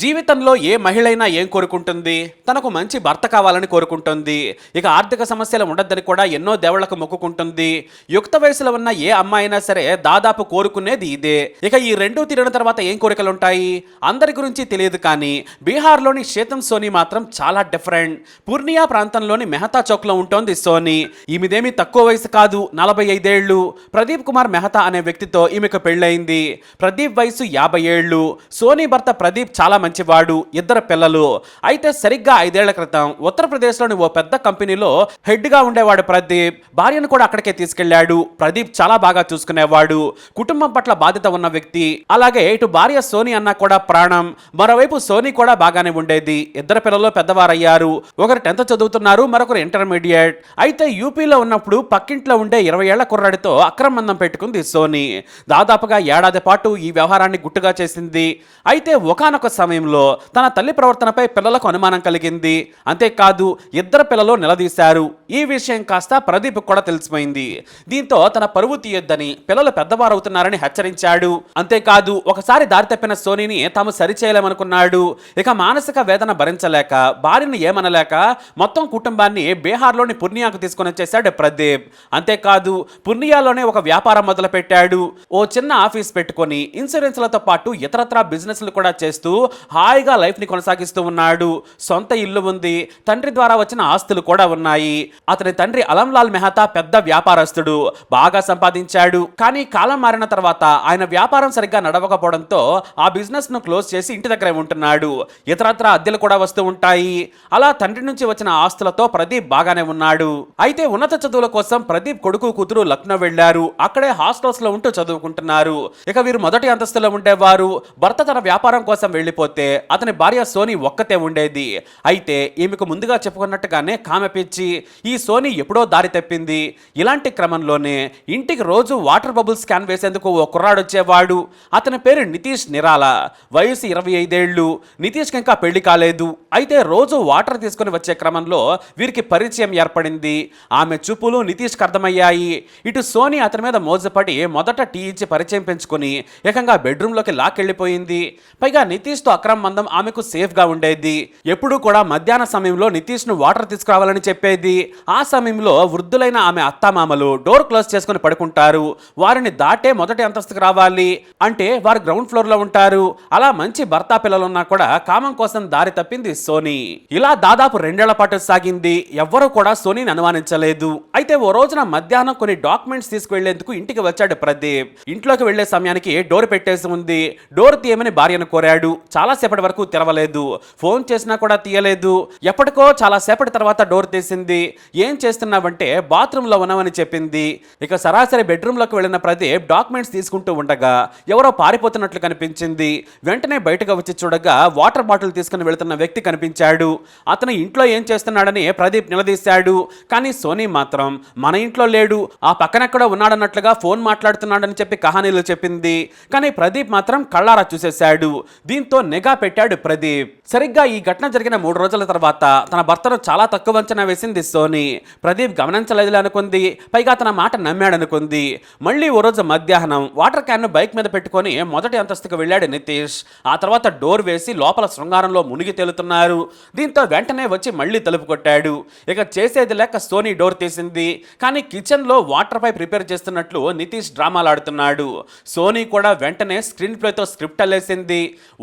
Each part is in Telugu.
జీవితంలో ఏ మహిళైనా ఏం కోరుకుంటుంది? తనకు మంచి భర్త కావాలని కోరుకుంటుంది. ఇక ఆర్థిక సమస్యలు ఉండద్దని కూడా ఎన్నో దేవుళ్ళకు మొక్కుకుంటుంది. యుక్త వయసులో ఉన్న ఏ అమ్మాయి అయినా సరే దాదాపు కోరుకునేది ఇదే. ఇక ఈ రెండూ తిరిగిన తర్వాత ఏం కోరికలు ఉంటాయి అందరి గురించి తెలియదు కానీ బీహార్లోని శేతం సోనీ మాత్రం చాలా డిఫరెంట్. పూర్ణియా ప్రాంతంలోని మెహతా చౌక్లో ఉంటోంది సోనీ. ఈమెదేమీ తక్కువ వయసు కాదు నలభై ఐదేళ్ళు ప్రదీప్ కుమార్ మెహతా అనే వ్యక్తితో ఈమెకు పెళ్ళయింది. ప్రదీప్ వయసు యాభై ఏళ్ళు. సోనీ భర్త ప్రదీప్ చాలా మంచివాడు ఇద్దరు పిల్లలు. అయితే సరిగ్గా ఐదేళ్ళ క్రితం ఉత్తరప్రదేశ్లోని ఓ పెద్ద కంపెనీలో హెడ్గా ఉండేవాడు ప్రదీప్. భార్యను కూడా అక్కడికే తీసుకెళ్ళాడు ప్రదీప్ చాలా బాగా చూసుకునేవాడు. కుటుంబం పట్ల బాధ్యత ఉన్న వ్యక్తి. అలాగే ఇటు భార్య సోని అన్న కూడా ప్రాణం. మరోవైపు సోనీ కూడా బాగానే ఉండేది. ఇద్దరు పిల్లలు పెద్దవారయ్యారు. ఒకరు టెన్త్ చదువుతున్నారు మరొకరు ఇంటర్మీడియట్. అయితే యూపీలో ఉన్నప్పుడు పక్కింట్లో ఉండే ఇరవై ఏళ్ళ కుర్రాడితో అక్రమందం పెట్టుకుంది సోని. దాదాపుగా ఏడాది పాటు ఈ వ్యవహారాన్ని గుట్టుగా చేసింది. అయితే ఒకానొక సమయంలో తన తల్లి ప్రవర్తనపై పిల్లలకు అనుమానం కలిగింది. అంతేకాదు ఇద్దరు పిల్లలు నిలదీశారు. ఈ విషయం కాస్త ప్రదీప్ కూడా తెలిసిపోయింది. దీంతో తన పరువు తీయొద్దని పిల్లలు పెద్దవారవుతున్నారని హెచ్చరించాడు. అంతేకాదు ఒకసారి దారి తప్పిన సోనీని తాము సరిచేయలేమనుకున్నాడు. ఇక మానసిక వేదన భరించలేక భార్యను ఏమనలేక మొత్తం కుటుంబాన్ని బీహార్లోని పుర్నియాకు తీసుకొని వచ్చేశాడు ప్రదీప్. అంతేకాదు పుర్నియాలోనే ఒక వ్యాపారం మొదలుపెట్టాడు. ఓ చిన్న ఆఫీస్ పెట్టుకొని ఇన్సూరెన్స్లతో పాటు ఇతరత్రా బిజినెస్లు కూడా చేస్తూ హాయిగా లైఫ్ని కొనసాగిస్తూ ఉన్నాడు. సొంత ఇల్లు ఉంది. తండ్రి ద్వారా వచ్చిన ఆస్తులు కూడా ఉన్నాయి. అతని తండ్రి అలంలాల్ మెహతా పెద్ద వ్యాపారస్తుడు. బాగా సంపాదించాడు. కానీ కాలం మారిన తర్వాత ఆయన వ్యాపారం సరిగ్గా నడవకపోవడంతో ఆ బిజినెస్ను క్లోజ్ చేసి ఇంటి దగ్గరే ఉంటున్నాడు. ఇతరత్ర అద్దెలు కూడా వస్తూ ఉంటాయి. అలా తండ్రి నుంచి వచ్చిన ఆస్తులతో ప్రదీప్ బాగానే ఉన్నాడు. అయితే ఉన్నత చదువుల కోసం ప్రదీప్ కొడుకు కూతురు లక్నో వెళ్ళారు అక్కడే హాస్టల్స్లో ఉంటూ చదువుకుంటున్నారు. ఇక వీరు మొదటి అంతస్తులో ఉండేవారు. భర్త తన వ్యాపారం కోసం లేకపోతే అతని భార్య సోనీ ఒక్కతే ఉండేది. అయితే ఈమెకు ముందుగా చెప్పుకున్నట్టుగానే కామె పిచ్చి ఈ సోనీ ఎప్పుడో దారి తప్పింది. ఇలాంటి క్రమంలోనే ఇంటికి రోజు వాటర్ బబుల్ స్కాన్ వేసేందుకు ఓ కుర్రాడు వచ్చేవాడు అతని పేరు నితీష్ నిరాల. వయసు ఇరవై ఐదేళ్ళు నితీష్కి ఇంకా పెళ్ళి కాలేదు. అయితే రోజు వాటర్ తీసుకుని వచ్చే క్రమంలో వీరికి పరిచయం ఏర్పడింది. ఆమె చూపులు నితీష్కి అర్థమయ్యాయి. ఇటు సోనీ అతని మీద మోజపడి మొదట టీ ఇచ్చి పరిచయం పెంచుకొని ఏకంగా బెడ్రూమ్లోకి లాక్కెళ్ళిపోయింది. పైగా నితీష్తో అక్రమ్ మందం ఆమెకు సేఫ్గా ఉండేది. ఎప్పుడూ కూడా మధ్యాహ్న సమయంలో నితీష్ను వాటర్ తీసుకురావాలని చెప్పేది. ఆ సమయంలో వృద్ధులైన ఆమె అత్తామామలు డోర్ క్లోజ్ చేసుకుని పడుకుంటారు. వారిని దాటే మొదటి అంతస్తుకు రావాలి. అంటే వారు గ్రౌండ్ ఫ్లోర్లో ఉంటారు. అలా మంచి భర్త పిల్లలున్నా కూడా కామం కోసం దారి తప్పింది సోనీ. ఇలా దాదాపు రెండేళ్ళ పాటు సాగింది. ఎవ్వరూ కూడా సోనీని అనుమానించలేదు. అయితే ఓ రోజున మధ్యాహ్నం కొన్ని డాక్యుమెంట్స్ తీసుకువెళ్ళేందుకు ఇంటికి వచ్చాడు ప్రదీప్. ఇంట్లోకి వెళ్ళే సమయానికి డోర్ పెట్టేసి ఉంది. డోర్ తీయమని భార్యను కోరాడు. చాలా సేపటి వరకు తెరవలేదు. ఫోన్ చేసినా కూడా తీయలేదు. ఎప్పటికో చాలా సేపటి తర్వాత డోర్ తీసింది. ఏం చేస్తున్నావంటే బాత్రూంలో ఉన్నామని చెప్పింది. ఇక సరాసరి బెడ్రూమ్లోకి వెళ్ళిన ప్రదీప్ డాక్యుమెంట్స్ తీసుకుంటూ ఉండగా ఎవరో పారిపోతున్నట్లు కనిపించింది. వెంటనే బయటకు వచ్చి చూడగా వాటర్ బాటిల్ తీసుకుని వెళుతున్న వ్యక్తి కనిపించాడు. అతను ఇంట్లో ఏం చేస్తున్నాడని ప్రదీప్ నిలదీశాడు. కానీ సోనీ మాత్రం మన ఇంట్లో లేడు. ఆ పక్కనెక్కడో ఉన్నాడన్నట్లుగా ఫోన్ మాట్లాడుతున్నాడని చెప్పి కహానీలు చెప్పింది. కానీ ప్రదీప్ మాత్రం కళ్ళారా చూసేశాడు. దీంతో నిఘా పెట్టాడు ప్రదీప్. సరిగ్గా ఈ ఘటన జరిగిన మూడు రోజుల తర్వాత తన భర్తను చాలా తక్కువ అంచనా వేసింది సోనీ. ప్రదీప్ గమనించలేదులే అనుకుంది. పైగా తన మాట నమ్మాడనుకుంది. మళ్ళీ ఓ రోజు మధ్యాహ్నం వాటర్ క్యాన్ బైక్ మీద పెట్టుకొని మొదటి అంతస్తుకు వెళ్ళాడు నితీష్. ఆ తర్వాత డోర్ వేసి లోపల శృంగారంలో మునిగి తేలుతున్నారు. దీంతో వెంటనే వచ్చి మళ్ళీ తలుపు కొట్టాడు. ఇక చేసేది లేక సోనీ డోర్ తీసింది. కానీ కిచెన్లో వాటర్ పై ప్రిపేర్ చేస్తున్నట్లు నితీష్ డ్రామాలు ఆడుతున్నాడు. సోనీ కూడా వెంటనే స్క్రీన్ ప్లేతో స్క్రిప్ట్ అల్లేసింది.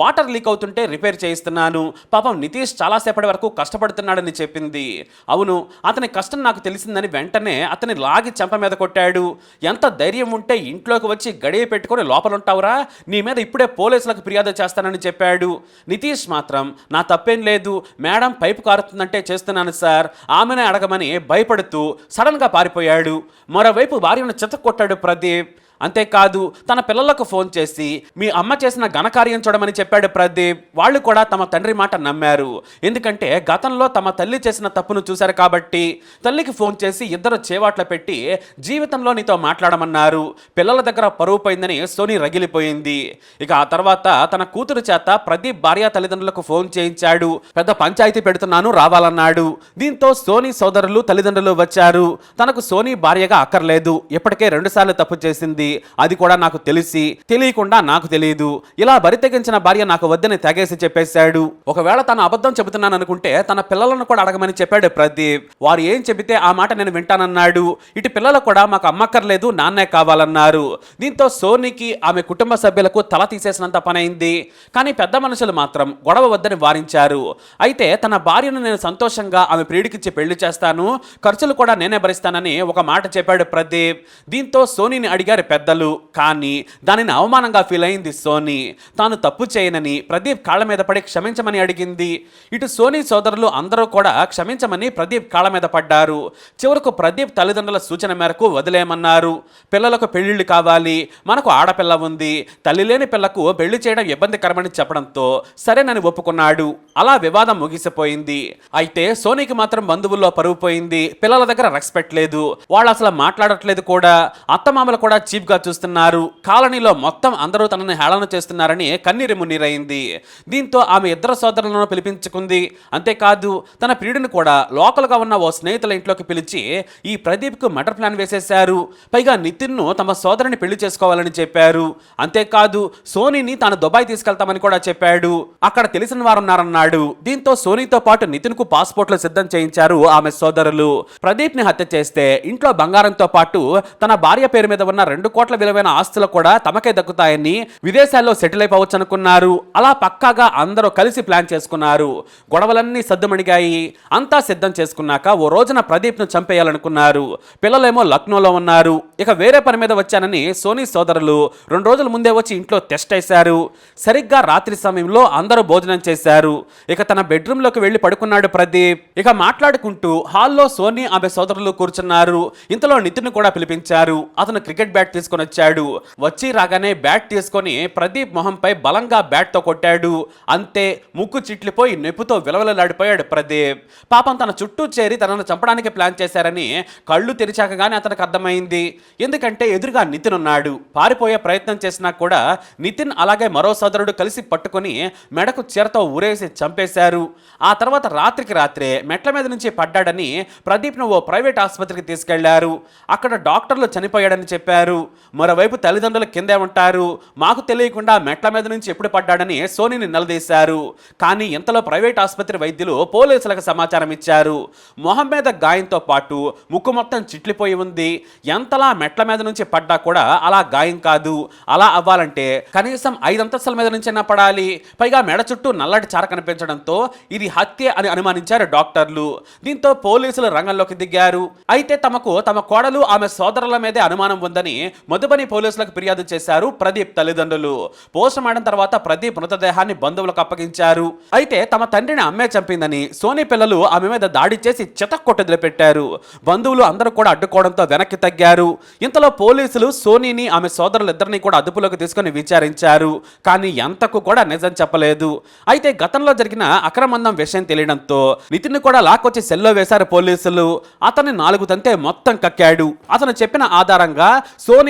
వాటర్ లీక్ అవుతుంటే రిపేర్ చేయిస్తున్నాను. పాపం నితీష్ చాలాసేపటి వరకు కష్టపడుతున్నాడని చెప్పింది. అవును అతని కష్టం నాకు తెలిసిందని వెంటనే అతని లాగి చెంప మీద కొట్టాడు. ఎంత ధైర్యం ఉంటే ఇంట్లోకి వచ్చి గడియ పెట్టుకొని లోపల ఉంటావురా నీ మీద ఇప్పుడే పోలీసులకు ఫిర్యాదు చేస్తానని చెప్పాడు. నితీష్ మాత్రం నా తప్పేం లేదు. మేడం పైపు కారుతుందంటే చేస్తున్నాను సార్. ఆమెనే అడగమని భయపడుతూ సడన్గా పారిపోయాడు. మరోవైపు భార్యను చెత్త కొట్టాడు ప్రదీప్. అంతేకాదు తన పిల్లలకు ఫోన్ చేసి మీ అమ్మ చేసిన ఘనకార్యం చూడమని చెప్పాడు ప్రదీప్. వాళ్ళు కూడా తమ తండ్రి మాట నమ్మారు. ఎందుకంటే గతంలో తమ తల్లి చేసిన తప్పును చూశారు కాబట్టి తల్లికి ఫోన్ చేసి ఇద్దరు చేవాట్ల పెట్టి జీవితంలో నీతో మాట్లాడమన్నారు. పిల్లల దగ్గర పరువు పోయిందని సోనీ రగిలిపోయింది. ఇక ఆ తర్వాత తన కూతురు చేత ప్రదీప్ భార్య తల్లిదండ్రులకు ఫోన్ చేయించాడు. పెద్ద పంచాయతీ పెడుతున్నాను రావాలన్నాడు. దీంతో సోనీ సోదరులు తల్లిదండ్రులు వచ్చారు. తనకు సోనీ భార్యగా అక్కర్లేదు. ఇప్పటికే రెండుసార్లు తప్పు చేసింది. అది కూడా నాకు తెలిసి తెలియకుండా నాకు తెలియదు. ఇలా బరితెగించిన భార్య నాకు వద్దని తెగేసి చెప్పేశాడు. ఒకవేళ తను అబద్ధం చెబుతున్నాను అనుకుంటే తన పిల్లలను కూడా అడగమని చెప్పాడు ప్రదీప్. వారు ఏం చెబితే ఆ మాట నేను వింటానన్నాడు. ఇటు పిల్లలు కూడా మాకు అమ్మక్కర్లేదు నాన్నే కావాలన్నారు. దీంతో సోనీకి ఆమె కుటుంబ సభ్యులకు తల తీసేసినంత పనైంది. కానీ పెద్ద మనుషులు మాత్రం గొడవ వద్దని వారించారు. అయితే తన భార్యను నేను సంతోషంగా ఆమె ప్రియుడికిచ్చి పెళ్ళి చేస్తాను ఖర్చులు కూడా నేనే భరిస్తానని ఒక మాట చెప్పాడు ప్రదీప్. దీంతో సోనీని అడిగారు పెద్దలు కానీ దానిని అవమానంగా ఫీల్ అయింది సోనీ. తాను తప్పు చేయనని ప్రదీప్ కాళ్ళ మీద పడి క్షమించమని అడిగింది. ఇటు సోనీ సోదరులు అందరూ కూడా క్షమించమని ప్రదీప్ కాళ్ళ మీద పడ్డారు. చివరకు ప్రదీప్ తల్లిదండ్రుల సూచన మేరకు వదిలేయమన్నారు. పిల్లలకు పెళ్ళిళ్ళు కావాలి. మనకు ఆడపిల్ల ఉంది. తల్లి లేని పిల్లకు పెళ్ళి చేయడం ఇబ్బందికరమని చెప్పడంతో సరేనని ఒప్పుకున్నాడు. అలా వివాదం ముగిసిపోయింది. అయితే సోనీకి మాత్రం బంధువుల్లో పరువు పోయింది. పిల్లల దగ్గర రెస్పెక్ట్ లేదు. వాళ్ళు అసలు మాట్లాడట్లేదు కూడా. అత్తమామలు కూడా చీప్ గా చూస్తున్నారు. కాలనీలో మొత్తం అందరూ తనని హేళన చేస్తున్నారని కన్నీరు మున్నీరైంది. దీంతో ఆమె ఇద్దరు సోదరులను పిలిపించుకుంది. అంతేకాదు తన ప్రియుడిని కూడా లోకల్గా ఉన్న ఓ స్నేహితుల ఇంట్లోకి పిలిచి ఈ ప్రదీప్కు మటర్ ప్లాన్ వేసేశారు. పైగా నితిన్ను తమ సోదరుని పెళ్ళి చేసుకోవాలని చెప్పారు. అంతేకాదు సోనీని తాను దుబాయ్ తీసుకెళ్తామని కూడా చెప్పాడు. అక్కడ తెలిసిన వారున్నారన్నాడు. దీంతో సోనీతో పాటు నితిన్కు పాస్పోర్ట్లు సిద్ధం చేయించారు ఆమె సోదరులు. ప్రదీప్ని హత్య చేస్తే ఇంట్లో బంగారంతో పాటు తన భార్య పేరు మీద ఉన్న రెండు కోట్ల విలువైన ఆస్తులు కూడా తమకే దక్కుతాయని విదేశాల్లో సెటిల్ అయిపోవచ్చు అనుకున్నారు అలా పక్కాగా అందరూ కలిసి ప్లాన్ చేసుకున్నారు. గొడవలన్నీ సద్దుమణిగాయి. అంతా సిద్ధం చేసుకున్నాక ఓ రోజున ప్రదీప్ను చంపేయాలనుకున్నారు. పిల్లలేమో లక్నోలో ఉన్నారు. ఇక వేరే పని మీద వచ్చానని సోనీ సోదరులు రెండు రోజుల ముందే వచ్చి ఇంట్లో టెస్ట్ వేశారు. సరిగ్గా రాత్రి సమయంలో అందరూ భోజనం చేశారు. ఇక తన బెడ్రూమ్లోకి వెళ్ళి పడుకున్నాడు ప్రదీప్. ఇక మాట్లాడుకుంటూ హాల్లో సోనీ ఆమె సోదరులు కూర్చున్నారు. ఇంతలో నితిన్ కూడా పిలిపించారు. అతను క్రికెట్ బ్యాట్ తీసుకొని వచ్చాడు. వచ్చి రాగానే బ్యాట్ తీసుకొని ప్రదీప్ మొహంపై బలంగా బ్యాట్తో కొట్టాడు. అంతే ముక్కు చిట్లిపోయి నెప్పుతో విలవలలాడిపోయాడు ప్రదీప్. పాపం తన చుట్టూ చేరి తనను చంపడానికి ప్లాన్ చేశారని కళ్ళు తెరిచాకగానే అతనికి అర్థమైంది. ఎందుకంటే ఎదురుగా నితిన్ ఉన్నాడు. పారిపోయే ప్రయత్నం చేసినా కూడా నితిన్ అలాగే మరో సోదరుడు కలిసి పట్టుకొని మెడకు చీరతో ఊరేసి చంపేశారు. ఆ తర్వాత రాత్రికి రాత్రే మెట్ల మీద నుంచి పడ్డాడని ప్రదీప్ను ఓ ప్రైవేట్ ఆసుపత్రికి తీసుకెళ్ళారు. అక్కడ డాక్టర్లు చనిపోయాడని చెప్పారు. మరోవైపు తల్లిదండ్రులు కిందే ఉంటారు మాకు తెలియకుండా మెట్ల మీద నుంచి ఎప్పుడు పడ్డాడని సోనీని నిలదీశారు. కానీ ఇంతలో ప్రైవేట్ ఆసుపత్రి వైద్యులు పోలీసులకు సమాచారం ఇచ్చారు. మొహం మీద గాయంతో పాటు ముక్కు మొత్తం చిట్లిపోయి ఉంది. ఎంతలా మెట్ల మీద నుంచి పడ్డా కూడా అలా గాయం కాదు. అలా అవ్వాలంటే కనీసం ఐదంతస్తుల మీద నుంచైనా పడాలి. పైగా మెడ చుట్టూ నల్లటి చార కనిపించడంతో ఇది హత్య అని అనుమానించారు డాక్టర్లు. దీంతో పోలీసులు రంగంలోకి దిగారు. అయితే తమకు తమ కోడలు ఆమె సోదరుల మీదే అనుమానం ఉందని మధుబని పోలీసులకు ఫిర్యాదు చేశారు ప్రదీప్ తల్లిదండ్రులు. పోస్ట్ మార్టం తర్వాత ప్రదీప్ మృతదేహాన్ని బంధువులకు అప్పగించారు. అయితే తమ తండ్రిని అమ్మే చంపిందని సోనీ పిల్లలు ఆమె మీద దాడి చేసి చితక్కొట్టదిలి పెట్టారు. బంధువులు అందరూ కూడా అడ్డుకోవడంతో వెనక్కి తగ్గారు. ఇంతలో పోలీసులు సోనీని ఆమె సోదరులిద్దరిని కూడా అదుపులోకి తీసుకొని విచారించారు. కానీ ఎంతకు కూడా నిజం చెప్పలేదు. అయితే గతంలో జరిగిన అక్రమందం విషయం తెలియడంతో నితిన్ కూడా లాక్కొచ్చి సెల్లో వేశారు పోలీసులు. అతన్ని నాలుగు తంతే మొత్తం కక్కాడు. అతను చెప్పిన ఆధారంగా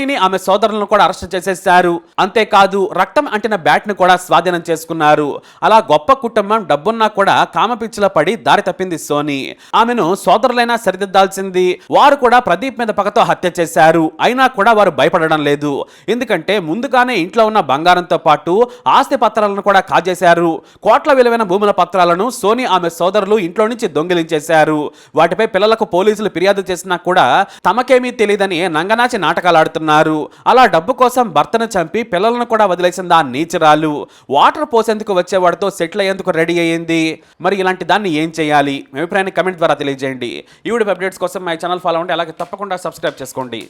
సోనీని ఆమె సోదరులను కూడా అరెస్ట్ చేసేశారు. అంతేకాదు రక్తం అంటిన బ్యాట్ని కూడా స్వాధీనం చేసుకున్నారు. అలా గొప్ప కుటుంబం డబ్బున్నా కూడా కామపిచ్చిలో పడి దారి తప్పింది సోని. ఆమెను సోదరులైనా సరిదిద్దాల్సింది. వారు కూడా ప్రదీప్ మీద పగతో హత్య చేశారు. అయినా కూడా వారు భయపడడం లేదు. ఎందుకంటే ముందుగానే ఇంట్లో ఉన్న బంగారంతో పాటు ఆస్తి పత్రాలను కూడా కాజేశారు. కోట్ల విలువైన భూముల పత్రాలను సోనీ ఆమె సోదరులు ఇంట్లో నుంచి దొంగిలించేశారు. వాటిపై పిల్లలకు పోలీసులు ఫిర్యాదు చేసినా కూడా తమకేమీ తెలియదని నంగనాచి నాటకాలు ఆడుతున్నారు. అలా డబ్బు కోసం భర్తను చంపి పిల్లలను కూడా వదిలేసింది ఆ నీచరాలు. వాటర్ పోసేందుకు వచ్చేవాడితో సెటిల్ అయ్యేందుకు రెడీ అయ్యింది. మరి ఇలాంటి దాన్ని ఏం చేయాలి? మీ అభిప్రాయాన్ని కమెంట్ ద్వారా తెలియజేయండి. ఈ అప్డేట్స్ కోసం మై ఛానల్ ఫాలో అవ్వండి. అలాగే తప్పకుండా సబ్స్క్రైబ్ చేసుకోండి.